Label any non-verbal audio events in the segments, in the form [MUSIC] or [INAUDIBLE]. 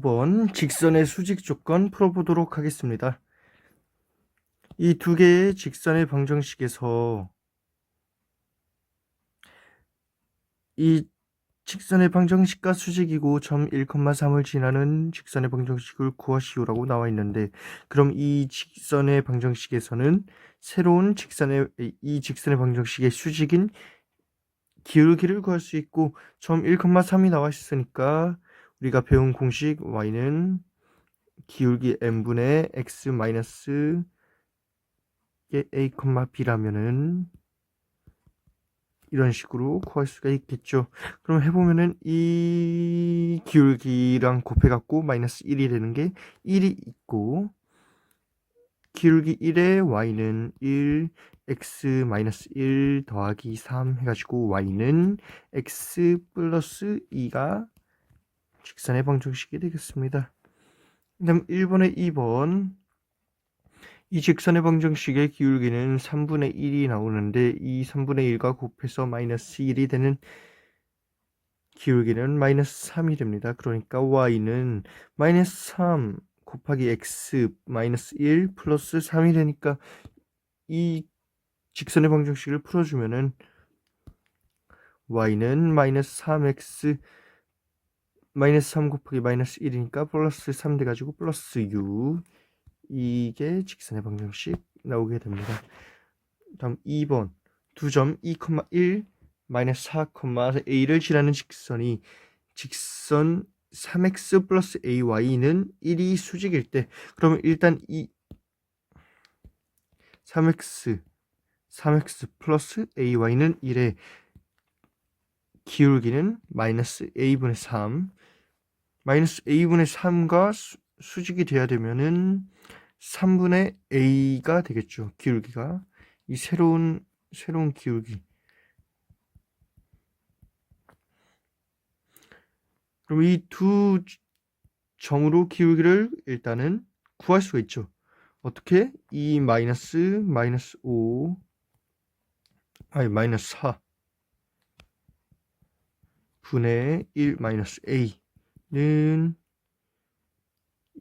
5번 직선의 수직 조건 풀어보도록 하겠습니다. 이 두 개의 직선의 방정식에서 이 직선의 방정식과 수직이고 점 1,3을 지나는 직선의 방정식을 구하시오라고 나와 있는데 그럼 이 직선의 방정식에서는 새로운 직선의 이 직선의 방정식의 수직인 기울기를 구할 수 있고 점 1,3이 나와 있으니까 우리가 배운 공식 y는 기울기 n분의 x 마이너스 a, b라면은 이런 식으로 구할 수가 있겠죠. 그럼 해보면은 이 기울기랑 곱해갖고 마이너스 1이 되는 게 1이 있고 기울기 1의 y는 1, x 마이너스 1 더하기 3 해가지고 y는 x 플러스 2가 직선의 방정식이 되겠습니다. 그 다음 1번에 2번 이 직선의 방정식의 기울기는 3분의 1이 나오는데 이 3분의 1과 곱해서 마이너스 1이 되는 기울기는 마이너스 3이 됩니다. 그러니까 y는 마이너스 3 곱하기 x 마이너스 1 플러스 3이 되니까 이 직선의 방정식을 풀어주면은 y는 마이너스 3x 마이너스 3 곱하기 마이너스 1이니까 플러스 3 돼가지고 플러스 6 이게 직선의 방정식 나오게 됩니다. 다음 2번. 2점 2,1 마이너스 4,a를 지나는 직선이 직선 3x 플러스 ay는 1이 수직일 때 그러면 일단 이 3x 3x 플러스 ay는 1에 기울기는 마이너스 a분의 3 마이너스 a분의 3가 수, 수직이 돼야 되면은 3분의 a가 되겠죠. 기울기가 이 새로운 새로운 기울기. 그럼 이 두 점으로 기울기를 일단은 구할 수가 있죠. 어떻게? 2 마이너스 마이너스 5 아니 마이너스 4 분의 1 마이너스 a 는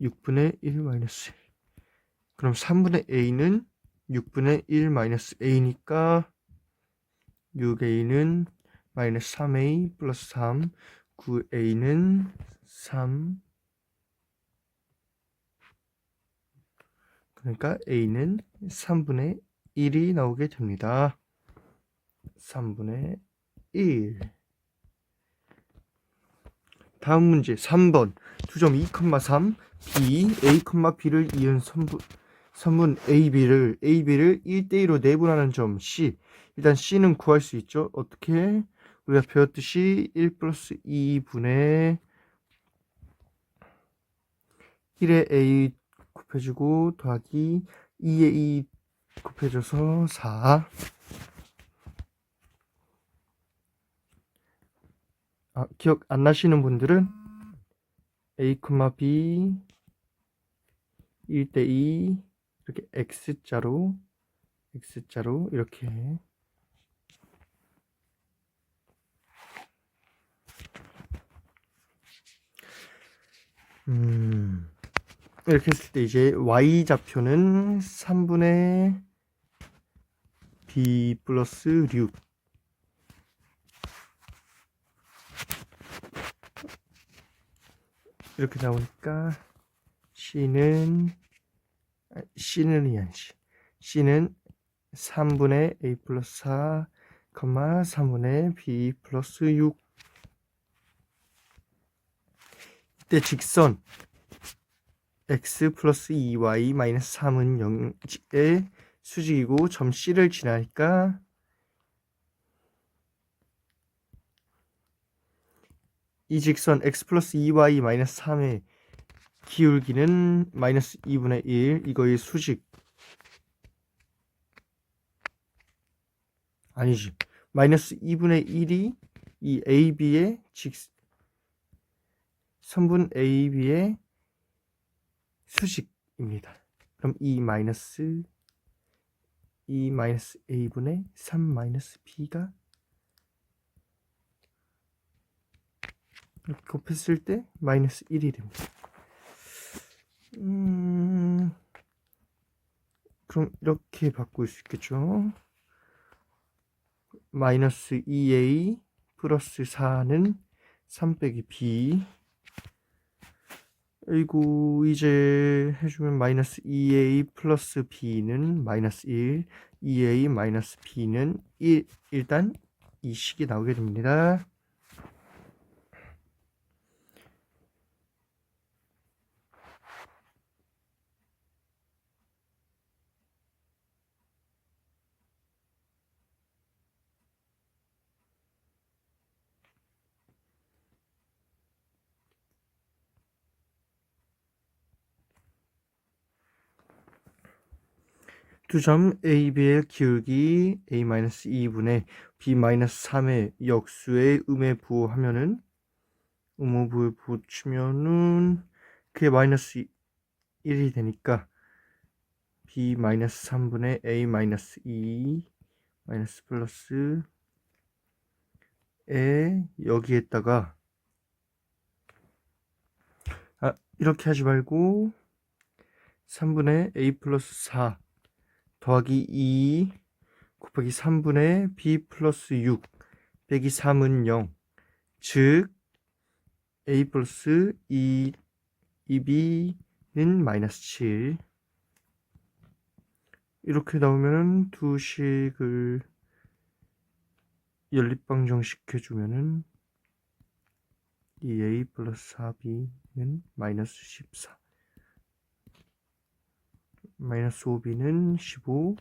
6분의 1 마이너스 1 그럼 3분의 a는 6분의 1 마이너스 a니까 6a는 마이너스 3a 플러스 3 9a는 3 그러니까 a는 3분의 1이 나오게 됩니다. 3분의 1 다음 문제 3번 2점 2,3 b a, b를 이은 선분, 선분 ab를 ab를 1대1로 내분하는 점 c 일단 c는 구할 수 있죠. 어떻게? 우리가 배웠듯이 1 플러스 2분의 1에 a 곱해주고 더하기 2에 2 곱해줘서 4 아, 기억 안 나시는 분들은 a, b 1대 2 이렇게 x자로 x자로 이렇게. 음 이렇게 했을 때 이제 y좌표는 3분의 b 플러스 6 이렇게 나오니까 C는 아, C는 이한시 C는 3분의 A 플러스 4, 3분의 B 플러스 6 이때 직선 x 플러스 2y 마이너스 3은 0의 수직이고 점 C를 지나니까 이 직선 x 플러스 2y 마이너스 3의 기울기는 마이너스 2분의 1 이거의 수직 아니지 마이너스 2분의 1이 이 AB의 직 선분 AB의 수직입니다. 그럼 이 마이너스 2 마이너스 A분의 3 마이너스 B가 이렇게 곱했을 때 마이너스 1이 됩니다. 음, 그럼 이렇게 바꿀 수 있겠죠? 마이너스 2a 플러스 4는 3 빼기 b 그리고 이제 해주면 마이너스 2a 플러스 b는 마이너스 1 2a 마이너스 b는 1 일단 이 식이 나오게 됩니다. 두점 AB의 기울기 A-2분의 B-3의 역수의 음의 부호하면은 음호부에 붙이면은 그게 마이너스 1이 되니까 B-3분의 A-2 마이너스 플러스 에 여기에다가 아 이렇게 하지 말고 3분의 A 플러스 4 더하기 2 곱하기 3분의 b 플러스 6 빼기 3은 0. 즉 a 플러스 2, 2b는 마이너스 7. 이렇게 나오면은 두 식을 연립방정시켜주면은 2a 플러스 4b는 마이너스 14. 마이너스 5b는 15,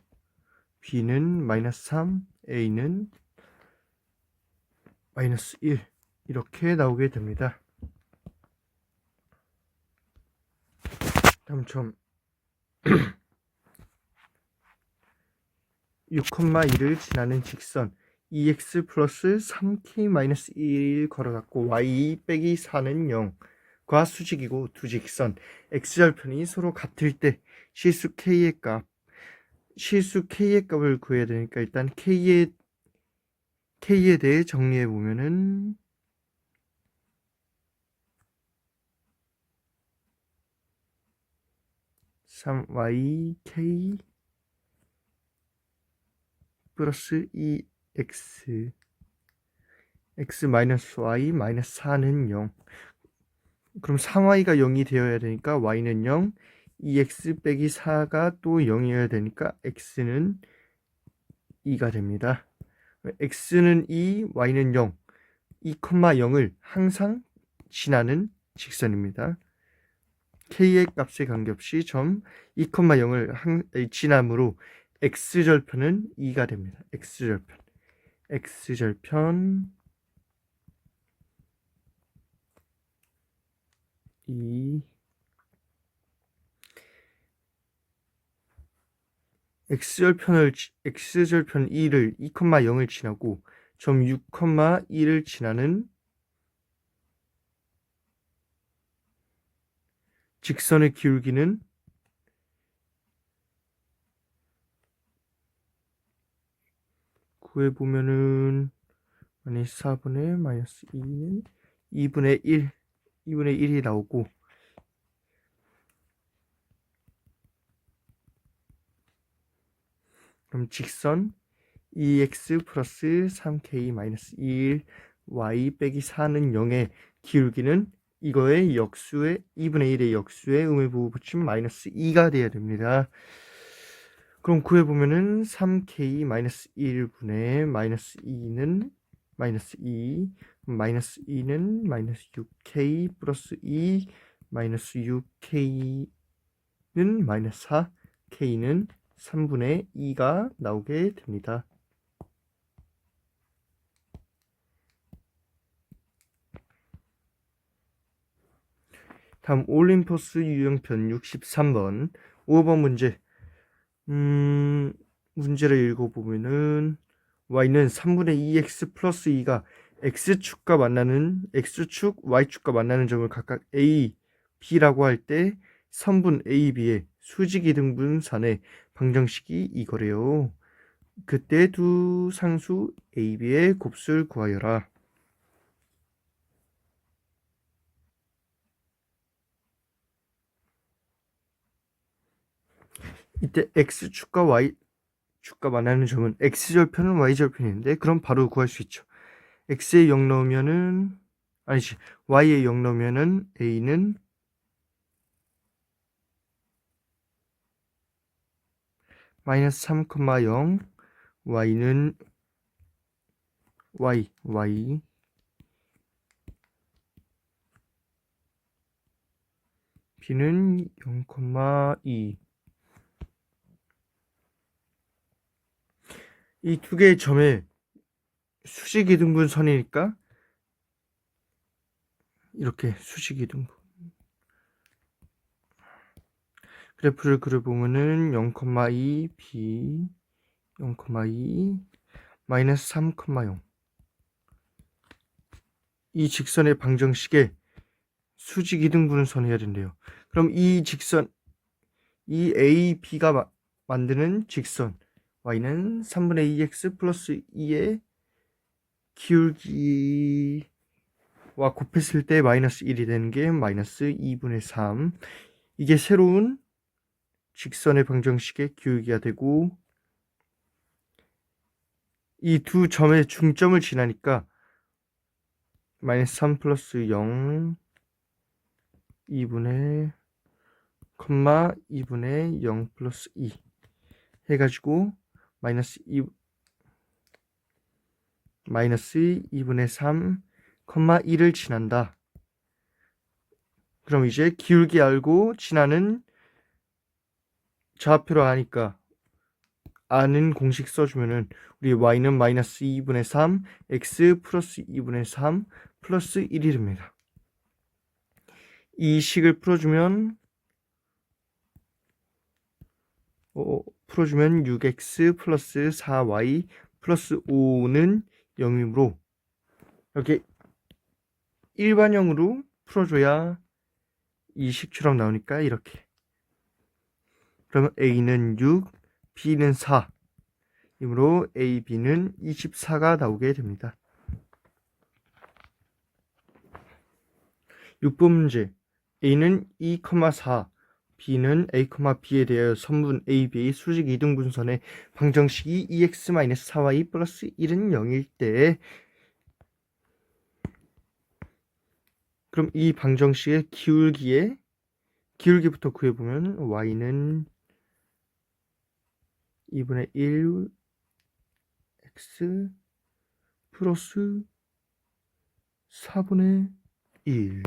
b는 마이너스 3, a는 마이너스 1 이렇게 나오게 됩니다. 다음 점. [CLEARS THROAT] 6,1을 지나는 직선. EX 플러스 3K 마이너스 1 걸어갖고 Y 빼기 4는 0과 수직이고 두 직선. X절편이 서로 같을 때 실수 k의 값. 실수 k의 값을 구해야 되니까 일단 k의 k에 대해 정리해 보면은 삼 y k 플러스 2x x. 마이너스 y 마이너스 4는 0 그럼 3y가 0이 되어야 되니까 y는 0, 2x 빼기 4가 또 0이어야 되니까 x는 2가 됩니다. x는 2, y는 0, 2,0을 항상 지나는 직선입니다. k의 값에 관계없이 점 2,0을 항, 지남으로 x절편은 2가 됩니다. x절편. x절편 2 x절편을 x절편 2를 2,0을 지나고 점 6,2를 지나는 직선의 기울기는 구해 보면은 마이너스 4분의 마이너스 2는 2분의 1 2분의 1이 나오고 그럼 직선 2x 플러스 3k 마이너스 1 y 빼기 4는 0의 기울기는 이거의 역수의 2분의 1의 역수의 음의 부호 붙이면 마이너스 2가 돼야 됩니다. 그럼 구해보면은 3k 마이너스 1분의 마이너스 2는 마이너스 2 마이너스 2는 마이너스 6k 플러스 2 마이너스 6k는 마이너스 4 k는 3분의 2가 나오게 됩니다. 다음 올림포스 유형편 63번 5번 문제 음, 문제를 읽어보면은 y는 3분의 2x 플러스 2가 x축과 만나는 x축, y축과 만나는 점을 각각 a, b라고 할 때 선분 a, b의 수직이 등분산의 방정식이 이거래요. 그때 두 상수 a, b의 곱수를 구하여라. 이때 x축과 y축과 만나는 점은 x절편은 y절편인데 그럼 바로 구할 수 있죠. x에 0 넣으면은 아니지 y에 0 넣으면은 a는 마이너스 3,0 y는 y y. b는 0,2 이. 두 개의 점의 수직이등분 선이니까 이렇게 수직이등분 그래프를 그려보면은 0,2 b 0,2 마이너스 3,0 이 직선의 방정식에 수직 이등분을 선해야 된대요. 그럼 이 직선 이 A, B가 마, 만드는 직선 y는 3분의 2x 플러스 2의 기울기와 곱했을 때 마이너스 1이 되는 게 마이너스 2분의 3 이게 새로운 직선의 방정식의 기울기가 되고 이 두 점의 중점을 지나니까 마이너스 3 플러스 0 2분의 콤마 2분의 0 플러스 2 해가지고 마이너스 2 마이너스 2분의 3 콤마 1을 지난다. 그럼 이제 기울기 알고 지나는 좌표로 아니까 아는 공식 써주면은 우리 y는 마이너스 2분의 3 x 플러스 2분의 3 플러스 1이 됩니다. 이 식을 풀어주면 어, 풀어주면 6x 플러스 4y 플러스 5는 0이므로 이렇게 일반형으로 풀어줘야 이 식처럼 나오니까 이렇게 그러면 a는 6, b는 4 이므로 a, b는 24가 나오게 됩니다. 6번 문제. A는 2,4 b는 a, b에 대하여 선분 a, b의 수직 이등 분선의 방정식이 2x-4y 플러스 1은 0일 때. 그럼 이 방정식의 기울기에 기울기부터 구해보면 y는 2분의 1 x 플러스 4분의 1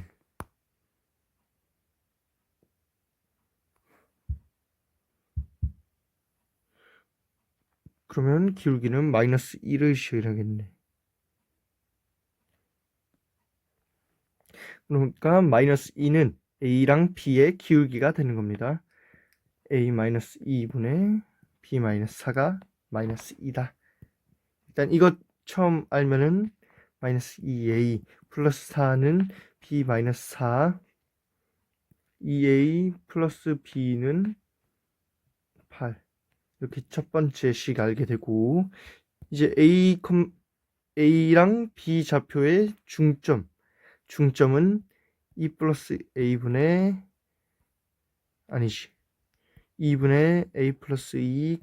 그러면 기울기는 마이너스 1을 시하겠네. 그러니까 마이너스 2는 A랑 B의 기울기가 되는 겁니다. A 마이너스 2분의 B 마이너스 4가 마이너스 2다. 일단 이것 처음 알면은 마이너스 2A 플러스 4는 B 마이너스 4 2A 플러스 B는 8 이렇게 첫 번째 식 알게 되고 이제 A, A랑 B 좌표의 중점. 중점은 2 플러스 A분의 아니지 2분의 A 플러스 2,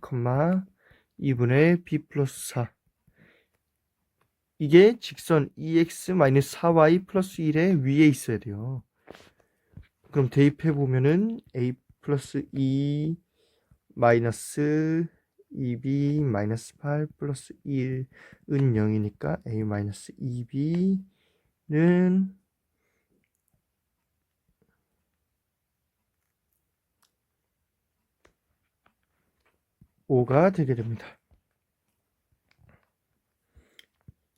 2분의 B 플러스 4 이게 직선 2x-4y 플러스 1의 위에 있어야 돼요. 그럼 대입해 보면은 a 플러스 2 마이너스 2b 마이너스 8 플러스 1은 0이니까 a 마이너스 2b는 5가 되게 됩니다.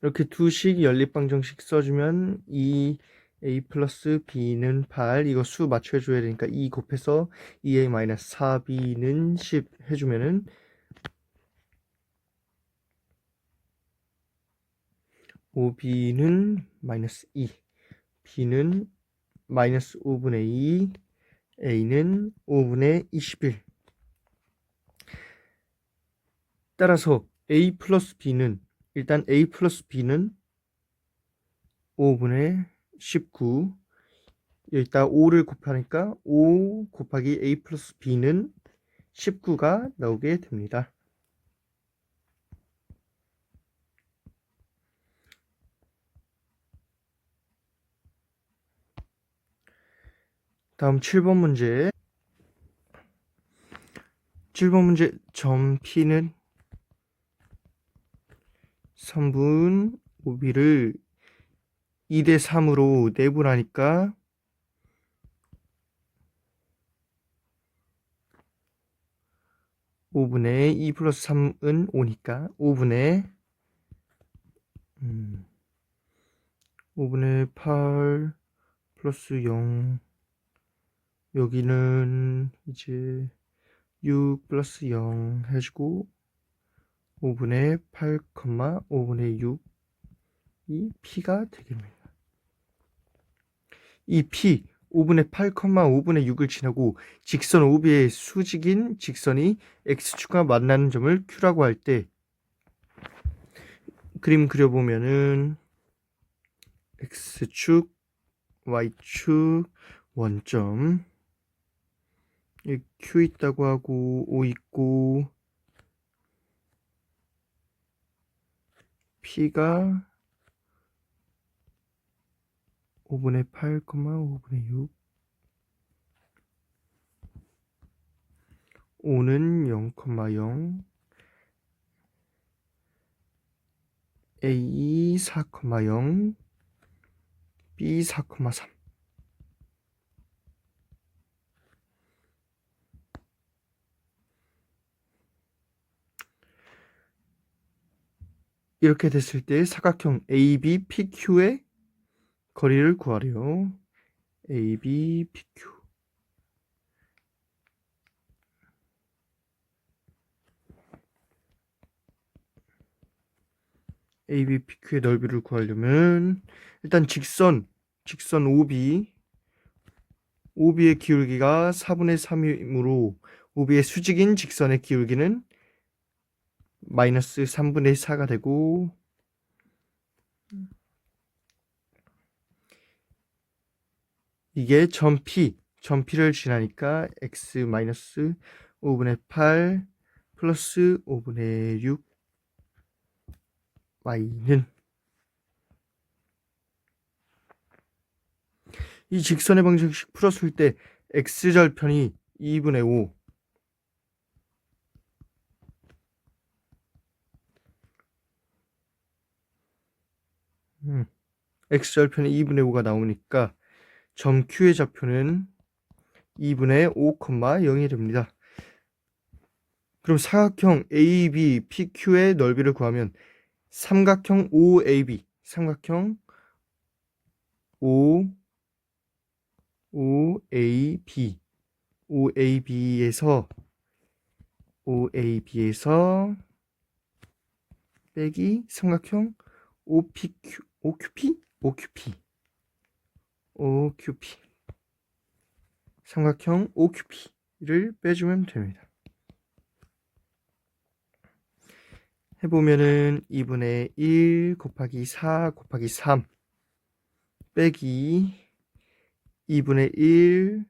이렇게 두식 연립방 정식 써주면 2 a 플러스 b는 8 이거 수 맞춰줘야 되니까 2 곱해서 2a 마이너스 4b는 10 해주면은 5b는 마이너스 2 b는 마이너스 5분의 2 a는 5분의 21 따라서 a 플러스 b는 일단 a 플러스 b는 5분의 19 여기다 5를 곱하니까 5 곱하기 a 플러스 b는 19가 나오게 됩니다. 다음 7번 문제. 7번 문제 점 P는 3분 5비를 2대 3으로 내분하니까. 5분의 2 플러스 3은 5니까 5분의 음, 5분의 8 플러스 0 여기는 이제 6 플러스 0 해주고 5분의 8, 5분의 6이 P가 되겠습니다. 이 P 5분의 8, 5분의 6을 지나고 직선 OB의 수직인 직선이 X축과 만나는 점을 Q라고 할 때 그림 그려보면은 X축, Y축, 원점 이 Q 있다고 하고 O 있고 P가 5분의 8, 5분의 6 5는 0,0 A 4,0 B 4,3 이렇게 됐을 때 사각형 AB, PQ의 거리를 구하래요. AB, PQ. AB, PQ의 넓이를 구하려면 일단 직선, 직선 OB, OB의 기울기가 4분의 3이므로 OB의 수직인 직선의 기울기는 마이너스 3분의 4가 되고 이게 점 P, 점 P를 지나니까 x 마이너스 5분의 8 플러스 5분의 6 y는 이 직선의 방정식 풀었을 때 x절편이 2분의 5 x절편이 2분의 5가 나오니까 점 Q의 좌표는 2분의 5,0이 됩니다. 그럼 사각형 AB, PQ의 넓이를 구하면 삼각형 OAB, 삼각형 O, OAB, OAB에서 OAB에서 빼기 삼각형 OPQ, OQP, OQP, OQP, 삼각형 OQP를 빼주면 됩니다. 해보면은 2분의 1 곱하기 4 곱하기 3 빼기 2분의 1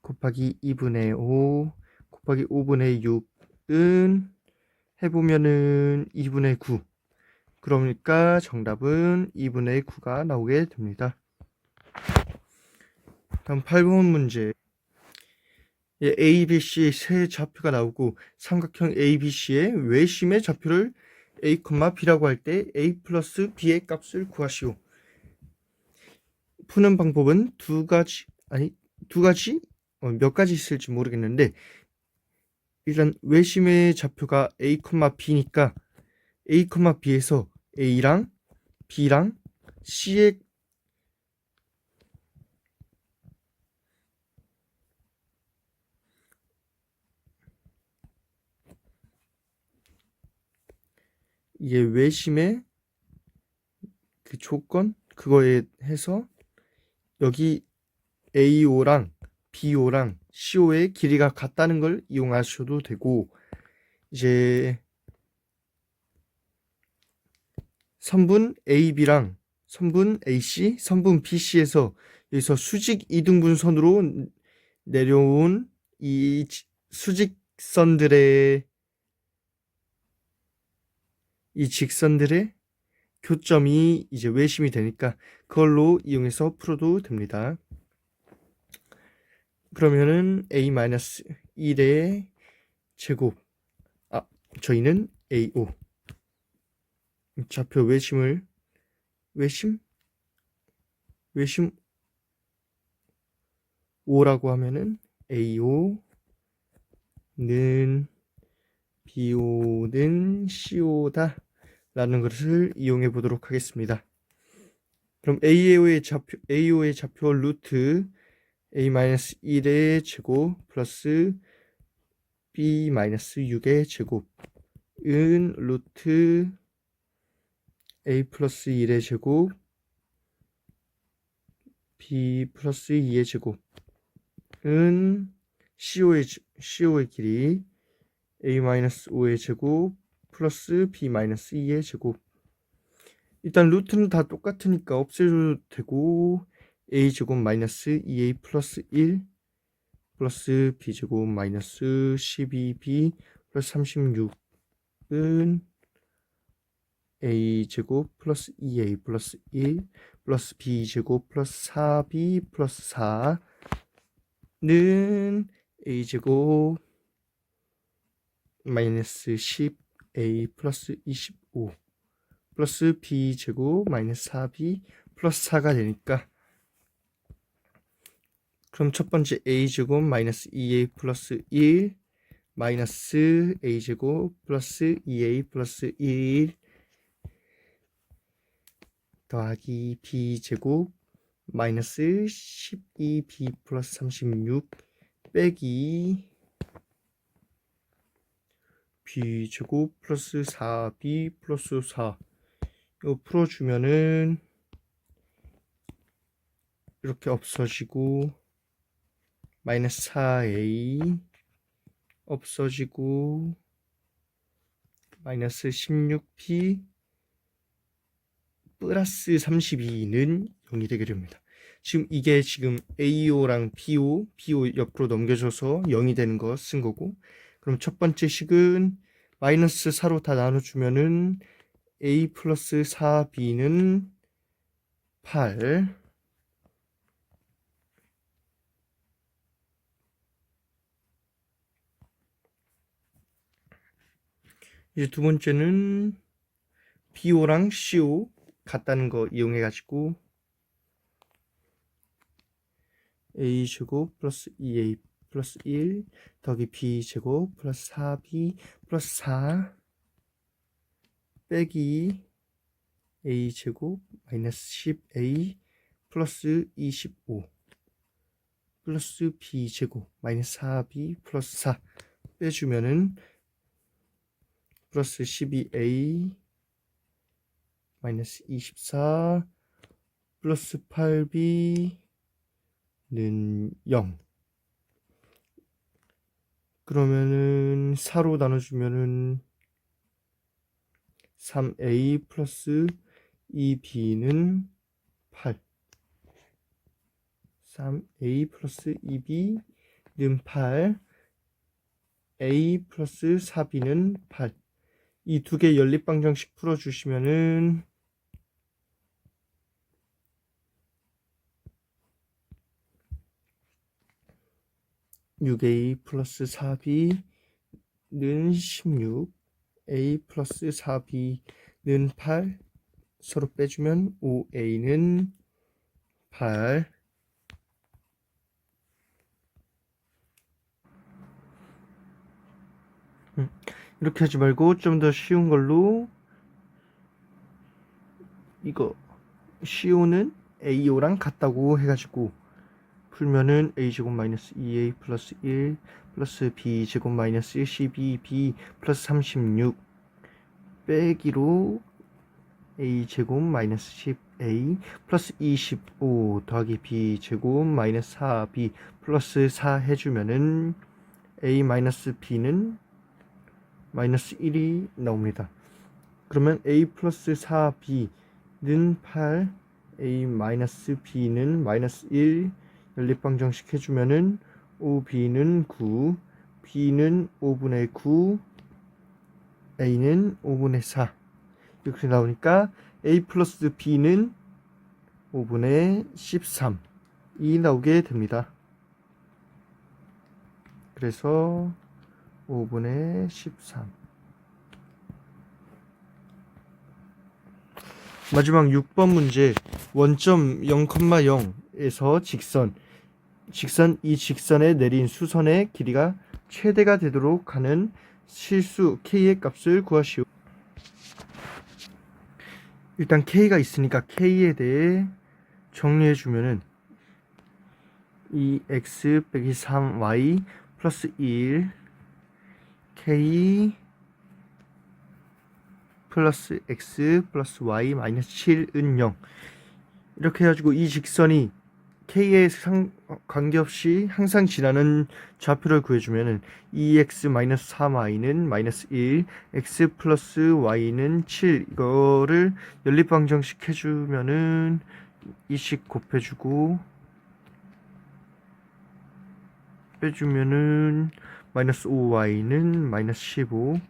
곱하기 2분의 5 곱하기 5분의 6은 해보면은 2분의 9 그러니까 정답은 2분의 9가 나오게 됩니다. 다음 8번 문제 예, A, B, C 세 좌표가 나오고 삼각형 A, B, C의 외심의 좌표를 A, B라고 할 때 A 플러스 B의 값을 구하시오. 푸는 방법은 두 가지, 아니, 두 가지? 어, 몇 가지 있을지 모르겠는데, 일단 외심의 좌표가 A, B니까 A, B에서 A랑 B랑 C의 이게 외심의 그 조건 그거에 해서 여기 AO랑 BO랑 CO의 길이가 같다는 걸 이용하셔도 되고 이제 선분 AB랑 선분 AC, 선분 BC에서 여기서 수직 이등분선으로 내려온 이 지- 수직선들의 이 직선들의 교점이 이제 외심이 되니까 그걸로 이용해서 풀어도 됩니다. 그러면은 a-1의 제곱 아 저희는 a5 좌표 외심을 외심 외심 5라고 하면은 a5는 b5는 c5다 라는 것을 이용해 보도록 하겠습니다. 그럼 a5의 좌표 a5의 좌표 루트 a-1의 제곱 플러스 b-6의 제곱은 루트 a 플러스 1의 제곱 b 플러스 2의 제곱은 CO의, CO의 길이 a-5의 제곱 플러스 b-2의 제곱. 일단 루트는 다 똑같으니까 없애도 되고 a제곱 마이너스 2a 플러스 1 플러스 b제곱 마이너스 12b 플러스 36은 a제곱 플러스 2a 플러스 1 플러스 b제곱 플러스 4b 플러스 4는 a제곱 마이너스 10a 플러스 25 플러스 b제곱 마이너스 4b 플러스 4가 되니까 그럼 첫 번째 a제곱 마이너스 2a 플러스 1 마이너스 a제곱 플러스 2a 플러스 1 더하기 b제곱 마이너스 12b 플러스 36 빼기 b제곱 플러스 4b 플러스 4 이거 풀어주면은 이렇게 없어지고 마이너스 4a 없어지고 마이너스 16p 플러스 32는 0이 되게 됩니다. 지금 이게 지금 AO랑 BO, BO 옆으로 넘겨줘서 0이 되는 거 쓴 거고 그럼 첫 번째 식은 마이너스 4로 다 나눠주면은 A 플러스 4B는 8 이제 두 번째는 BO랑 CO 같다는 거 이용해 가지고 a 제곱 플러스 2a 플러스 1 더하기 b 제곱 플러스 4b 플러스 4 빼기 a 제곱 마이너스 10a 플러스 25 플러스 b 제곱 마이너스 4b 플러스 4 빼주면은 플러스 12a 마이너스 24 플러스 8b는 0 그러면은 4로 나눠주면은 3a 플러스 2b는 8 3a 플러스 2b는 8 a 플러스 4b는 8 이 두 개 연립방정식 풀어주시면은 6a 플러스 4b는 16 a 플러스 4b는 8 서로 빼주면 5a는 8 음, 이렇게 하지 말고 좀 더 쉬운 걸로 이거 CO는 AO랑 같다고 해가지고 풀면은 a제곱 마이너스 2a 플러스 1 플러스 b제곱 마이너스 12b 플러스 36 빼기로 a제곱 마이너스 10a 플러스 25 더하기 b제곱 마이너스 4b 플러스 4 해주면은 a 마이너스 b는 마이너스 1이 나옵니다. 그러면 a 플러스 4b는 8 a 마이너스 b는 마이너스 1 연립방정식 해주면은 5b는 9 b는 5분의 9 a는 5분의 4 이렇게 나오니까 a 플러스 b는 5분의 13이 나오게 됩니다. 그래서 5분의 13 마지막 6번 문제 원점 0,0에서 직선 직선 이 직선에 내린 수선의 길이가 최대가 되도록 하는 실수 k의 값을 구하시오. 일단 k가 있으니까 k에 대해 정리해 주면은 이 x 빼기 3y 플러스 1 k 플러스 x 플러스 y 마이너스 7은 0 이렇게 해가지고 이 직선이 k에 상, 관계없이 항상 지나는 좌표를 구해주면은 2x 마이너스 3y는 마이너스 1 x 플러스 y는 7 이거를 연립방정식 해주면은 이식 곱해주고 빼주면은 마이너스 5y는 마이너스 15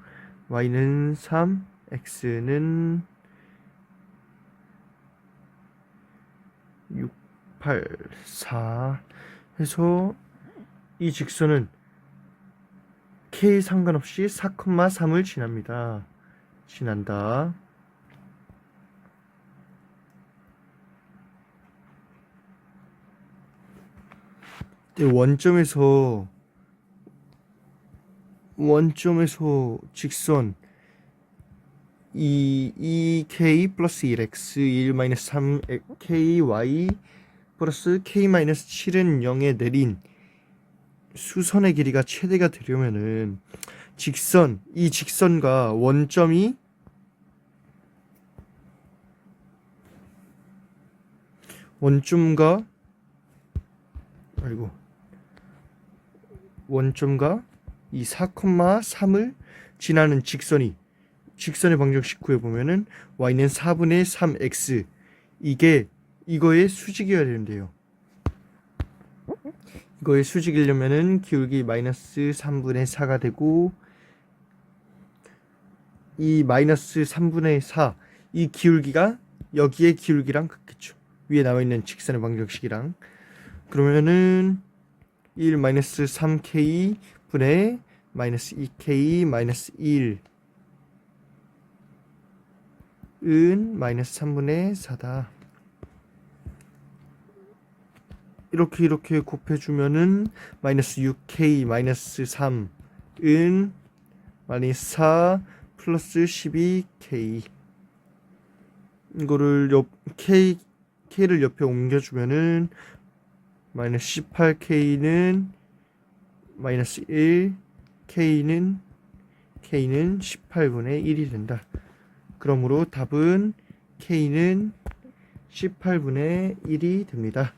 y는 3 x는 6 8 4 해서 이 직선은 k 상관없이 4,3을 지납니다. 지난다. 네, 원점에서 원점에서 직선 2, 2k 플러스 1x 1 마이너스 3ky 플러스 k 마이너스 7은 0에 내린 수선의 길이가 최대가 되려면은 직선 이 직선과 원점이 원점과 아이고 원점과 이 4,3을 지나는 직선이 직선의 방정 식 구해 보면은 y는 4분의 3x 이게 이거의 수직이어야 되는데요. 이거의 수직이려면은 기울기 마이너스 3분의 4가 되고 이 마이너스 3분의 4 이 기울기가 여기에 기울기랑 같겠죠. 위에 나와 있는 직선의 방정식이랑 그러면은 1 마이너스 3k 분의 마이너스 2k 마이너스 1 은 마이너스 3분의 4다. 이렇게 이렇게 곱해주면은 마이너스 6k 마이너스 3은 마이너스 4 플러스 12k 이거를 옆 k k를 옆에 옮겨주면은 마이너스 18k는 마이너스 1 k는 k는 18분의 1이 된다. 그러므로 답은 k는 18분의 1이 됩니다.